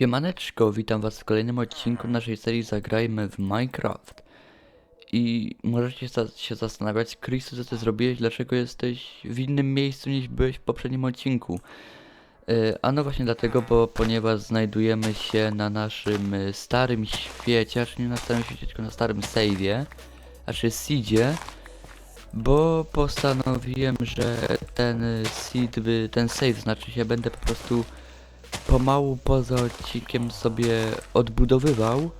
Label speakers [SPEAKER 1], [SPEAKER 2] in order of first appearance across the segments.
[SPEAKER 1] Siemaneczko, witam was w kolejnym odcinku naszej serii Zagrajmy w Minecraft. I możecie się zastanawiać, Chrisu, co ty zrobiłeś, dlaczego jesteś w innym miejscu niż byłeś w poprzednim odcinku. Yy, a no właśnie dlatego, bo ponieważ znajdujemy się na naszym y, starym świecie, znaczy nie na starym świecie, tylko na starym save'ie, znaczy seedzie, bo postanowiłem, że ten seed, ten save znaczy się, będę po prostu pomału poza odcinkiem sobie odbudowywał.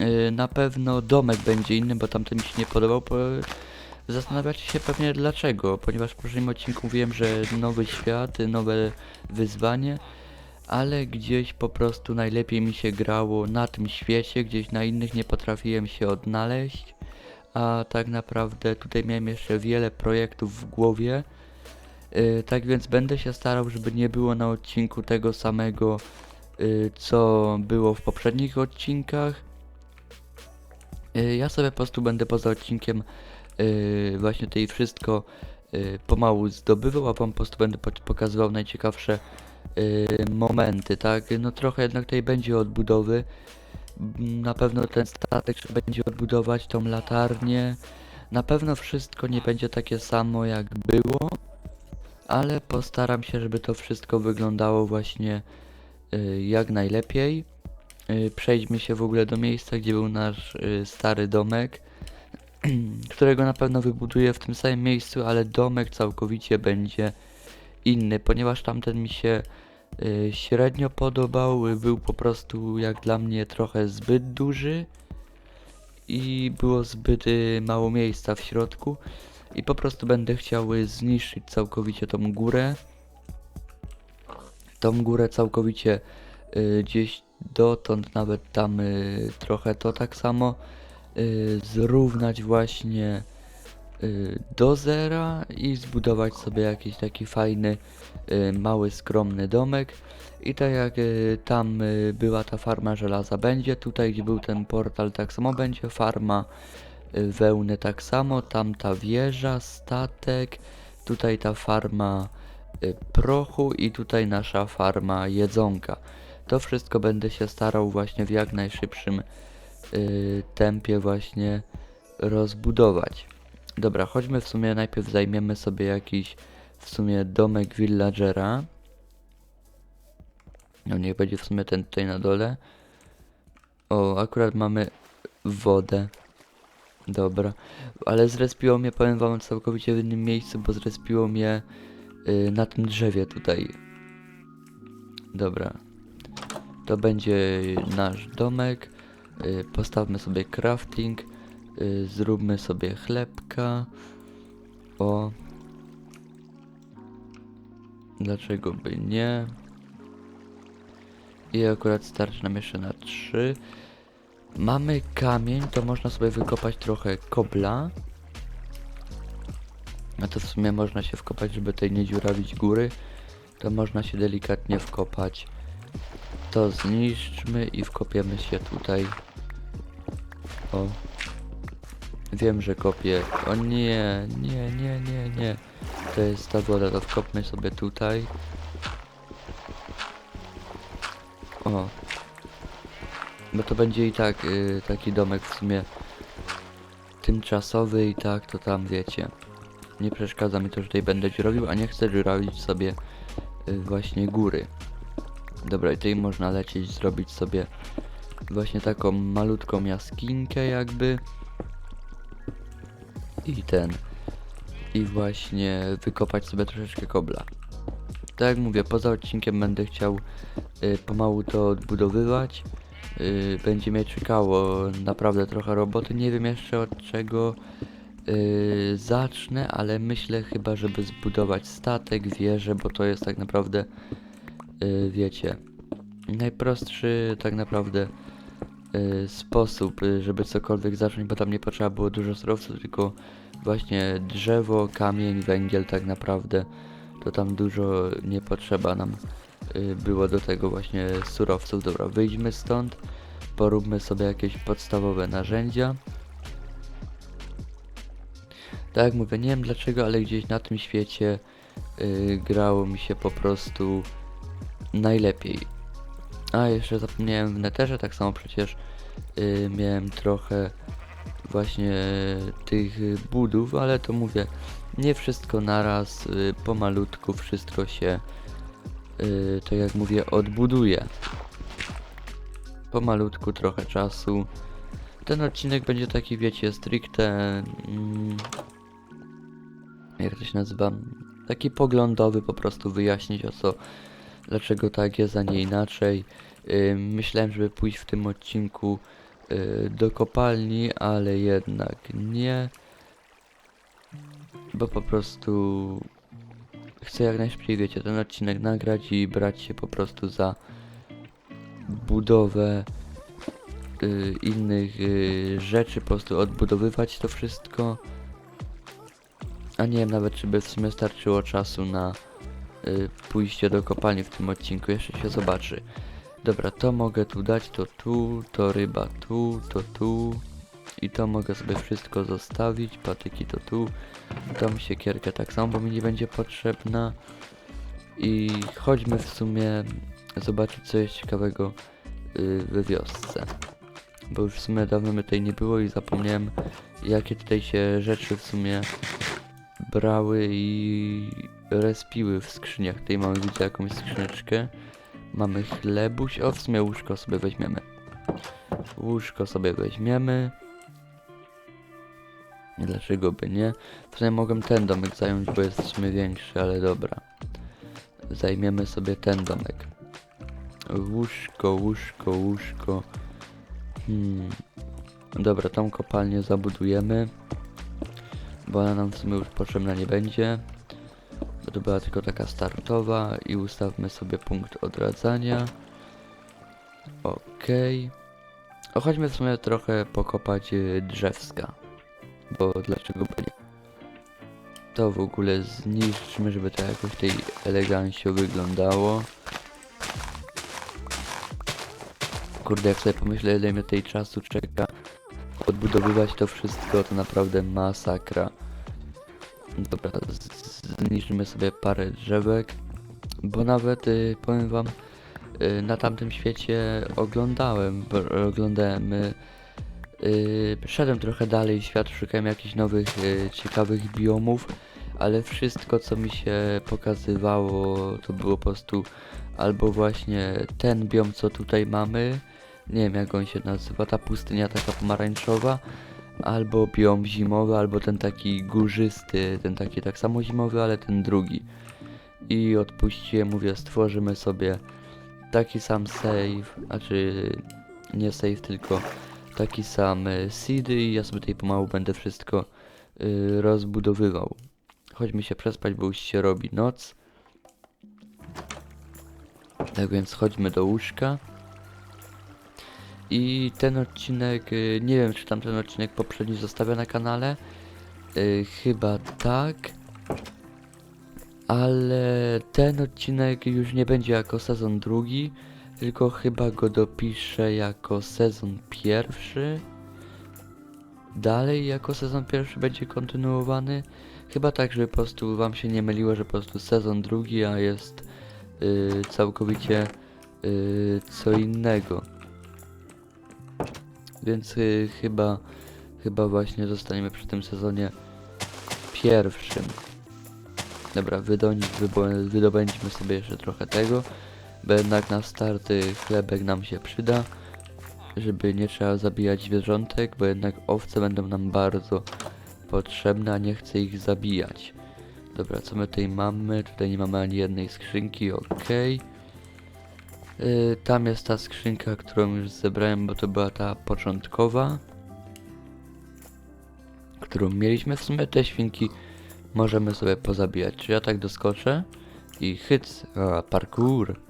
[SPEAKER 1] Yy, na pewno domek będzie inny, bo tamten mi się nie podobał. Po... Zastanawiacie się pewnie dlaczego, ponieważ w poprzednim odcinku mówiłem, że nowy świat, nowe wyzwanie, ale gdzieś po prostu najlepiej mi się grało na tym świecie, gdzieś na innych nie potrafiłem się odnaleźć, a tak naprawdę tutaj miałem jeszcze wiele projektów w głowie. Yy, tak więc będę się starał, żeby nie było na odcinku tego samego, yy, co było w poprzednich odcinkach. Yy, ja sobie po prostu będę poza odcinkiem właśnie tutaj wszystko pomału zdobywał, a wam po prostu będę po pokazywał najciekawsze momenty, tak? No trochę jednak tutaj będzie odbudowy. M, Na pewno ten statek trzeba będzie odbudować, tą latarnię. Na pewno wszystko nie będzie takie samo jak było ale postaram się, żeby to wszystko wyglądało właśnie y, jak najlepiej. Y, przejdźmy się w ogóle do miejsca, gdzie był nasz y, stary domek, którego na pewno wybuduję w tym samym miejscu, ale domek całkowicie będzie inny, ponieważ tamten mi się średnio podobał, był po prostu jak dla mnie trochę zbyt duży i było zbyt mało miejsca w środku i po prostu będę chciał zniszczyć całkowicie tą górę. Tą górę całkowicie y, gdzieś dotąd, nawet tam y, trochę to tak samo y, zrównać właśnie y, do zera i zbudować sobie jakiś taki fajny, y, mały, skromny domek. I tak jak y, tam y, była ta farma żelaza, będzie tutaj, gdzie był ten portal, tak samo będzie farma wełny tak samo, tam ta wieża, statek, tutaj ta farma y, prochu i tutaj nasza farma jedzonka. To wszystko będę się starał właśnie w jak najszybszym y, tempie właśnie rozbudować. Dobra, chodźmy w sumie najpierw zajmiemy sobie jakiś w sumie domek villagera. No niech będzie w sumie ten tutaj na dole. O, akurat mamy wodę. Dobra, ale zrespiło mnie, powiem wam, całkowicie w innym miejscu, bo zrespiło mnie y, na tym drzewie tutaj. Dobra. To będzie nasz domek. Y, postawmy sobie crafting. Y, zróbmy sobie chlebka. O. Dlaczego by nie? I akurat starczy nam jeszcze na trzy. Mamy kamień, to można sobie wykopać trochę kobla. A to w sumie można się wkopać, żeby tej nie dziurawić góry. To można się delikatnie wkopać. To zniszczmy i wkopiemy się tutaj. O. Wiem, że kopię. O nie, nie, nie, nie, nie. To jest ta woda, to wkopmy sobie tutaj. O. Bo to będzie i tak y, taki domek w sumie tymczasowy i tak to tam wiecie. Nie przeszkadza mi to, że tutaj będę dziurawił, a nie chcę dziurawić sobie y, właśnie góry. Dobra, i tutaj można lecieć, zrobić sobie właśnie taką malutką jaskinkę jakby. I ten. I właśnie wykopać sobie troszeczkę kobla. Tak jak mówię, poza odcinkiem będę chciał y, pomału to odbudowywać. Y, będzie mnie czekało naprawdę trochę roboty. Nie wiem jeszcze od czego y, zacznę, ale myślę chyba, żeby zbudować statek, wieżę, bo to jest tak naprawdę, y, wiecie, najprostszy tak naprawdę sposób, żeby cokolwiek zacząć, bo tam nie potrzeba było dużo surowców, tylko właśnie drzewo, kamień, węgiel tak naprawdę. To tam dużo nie potrzeba nam było do tego właśnie surowców. Dobra, wyjdźmy stąd, poróbmy sobie jakieś podstawowe narzędzia. Tak jak mówię, nie wiem dlaczego, ale gdzieś na tym świecie y, grało mi się po prostu najlepiej. A, jeszcze zapomniałem w neterze, tak samo przecież y, miałem trochę właśnie tych y, budów, ale to mówię, nie wszystko naraz, y, pomalutku wszystko się, y, tak jak mówię, odbuduje. Pomalutku, trochę czasu. Ten odcinek będzie taki, wiecie, stricte, mm, jak to się nazywa, taki poglądowy, po prostu wyjaśnić o co, dlaczego tak jest, a nie inaczej. Yy, myślałem, żeby pójść w tym odcinku yy, do kopalni, ale jednak nie. Bo po prostu chcę jak najszybciej, wiecie, ten odcinek nagrać i brać się po prostu za budowę yy, innych yy, rzeczy, po prostu odbudowywać to wszystko. A nie wiem nawet, czy by w sumie starczyło czasu na y, pójście do kopalni w tym odcinku. Jeszcze się zobaczy. Dobra, to mogę tu dać, to tu, to ryba tu, to tu. I to mogę sobie wszystko zostawić. Patyki to tu. Tą siekierkę tak samo, bo mi nie będzie potrzebna. I chodźmy w sumie zobaczyć co jest ciekawego y, we wiosce. Bo już w sumie dawno mnie tutaj nie było i zapomniałem jakie tutaj się rzeczy w sumie brały i respiły w skrzyniach. Tutaj mamy widzę jakąś skrzyneczkę. Mamy chlebuś. O, w sumie łóżko sobie weźmiemy. Łóżko sobie weźmiemy. Dlaczego by nie? Sumie mogę ten domek zająć, bo jest w sumie większy, ale dobra. Zajmiemy sobie ten domek. Łóżko, łóżko, łóżko. Hmm. Dobra, tą kopalnię zabudujemy bo ona nam w sumie już potrzebna nie będzie. Bo to była tylko taka startowa i ustawmy sobie punkt odradzania. Okej. Okay. Chodźmy w sumie trochę pokopać y, drzewska. Bo dlaczego by nie? To w ogóle zniszczmy, żeby to jakoś tej elegancio wyglądało. Kurde, jak sobie pomyślę, ile mnie tej czasu czeka odbudowywać to wszystko, to naprawdę masakra. Dobra, zniszczymy sobie parę drzewek, bo nawet y, powiem wam, y, na tamtym świecie oglądałem, oglądałem, y, y, szedłem trochę dalej w świat, szukałem jakichś nowych, y, ciekawych biomów, ale wszystko co mi się pokazywało to było po prostu albo właśnie ten biom co tutaj mamy, nie wiem jak on się nazywa, ta pustynia taka pomarańczowa, albo biom zimowy, albo ten taki górzysty, ten taki tak samo zimowy, ale ten drugi. I odpuściłem, mówię, stworzymy sobie taki sam save, znaczy nie save, tylko taki sam seedy i ja sobie tutaj pomału będę wszystko y, rozbudowywał. Chodźmy się przespać, bo już się robi noc. Tak więc chodźmy do łóżka. I ten odcinek, y, nie wiem czy tam ten odcinek poprzedni zostawię na kanale. Y, Chyba tak. Ale ten odcinek już nie będzie jako sezon drugi, tylko chyba go dopiszę jako sezon pierwszy. Dalej jako sezon pierwszy będzie kontynuowany. Chyba tak, żeby po prostu wam się nie myliło, że po prostu sezon drugi, a jest y, całkowicie y, co innego. Więc y, chyba, chyba właśnie zostaniemy przy tym sezonie pierwszym. Dobra, wydobędźmy sobie jeszcze trochę tego, bo jednak na starty chlebek nam się przyda, żeby nie trzeba zabijać zwierzątek, bo jednak owce będą nam bardzo potrzebne, a nie chcę ich zabijać. Dobra, co my tutaj mamy? Tutaj nie mamy ani jednej skrzynki, okej. Y, tam jest ta skrzynka, którą już zebrałem, bo to była ta początkowa. Którą mieliśmy w sumie. Te świnki możemy sobie pozabijać. Czy ja tak doskoczę? I hyc. A, parkour.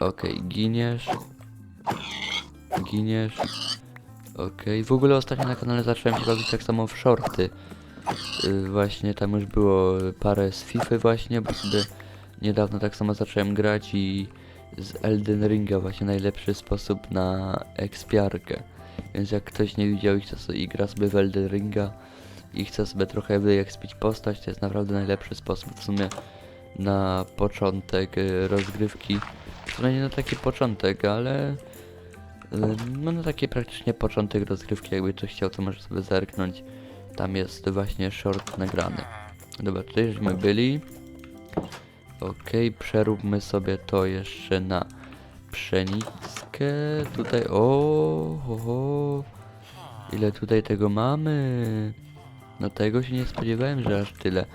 [SPEAKER 1] Okej, giniesz. Giniesz. Okej, w ogóle ostatnio na kanale zacząłem się bawić tak samo w shorty. Y, właśnie tam już było parę z FIFA właśnie, bo sobie niedawno tak samo zacząłem grać i z Elden Ringa właśnie najlepszy sposób na ekspiarkę. Więc jak ktoś nie widział i chce sobie gra sobie w Elden Ringa i chce sobie trochę wyekspić postać, to jest naprawdę najlepszy sposób w sumie na początek y, rozgrywki sumie nie na taki początek, ale... y, No na taki praktycznie początek rozgrywki, jakby ktoś chciał, to może sobie zerknąć. Tam jest właśnie short nagrany. Dobra, tutaj żeśmy byli. Okej, przeróbmy sobie to jeszcze na pszenickę. Tutaj, o, ho, ho. Ile tutaj tego mamy? No tego się nie spodziewałem, że aż tyle.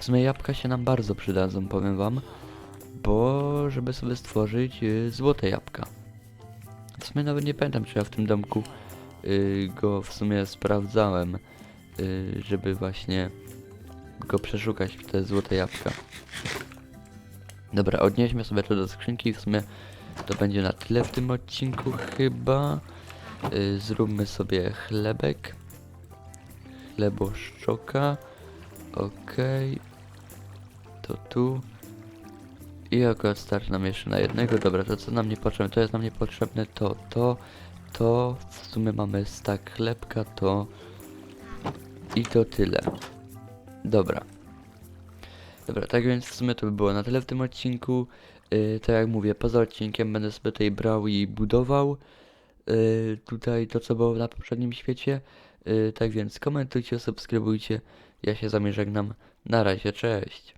[SPEAKER 1] W sumie jabłka się nam bardzo przydadzą, powiem wam. Bo żeby sobie stworzyć y, złote jabłka. W sumie nawet nie pamiętam, czy ja w tym domku y, go w sumie sprawdzałem, y, żeby właśnie go przeszukać w te złote jabłka. Dobra, odnieśmy sobie to do skrzynki, w sumie to będzie na tyle w tym odcinku chyba. Y, zróbmy sobie chlebek. Chleboszczoka. Okej. To tu. I akurat starczy nam jeszcze na jednego. Dobra, to co nam nie potrzebne? To jest nam niepotrzebne to, to, to. W sumie mamy stak chlebka, to. I to tyle. Dobra. Dobra, tak więc w sumie to by było na tyle w tym odcinku. Yy, tak jak mówię, poza odcinkiem będę sobie tutaj brał i budował. Yy, tutaj to co było na poprzednim świecie. Yy, tak więc komentujcie, subskrybujcie. Ja się z wami żegnam. Na razie, cześć.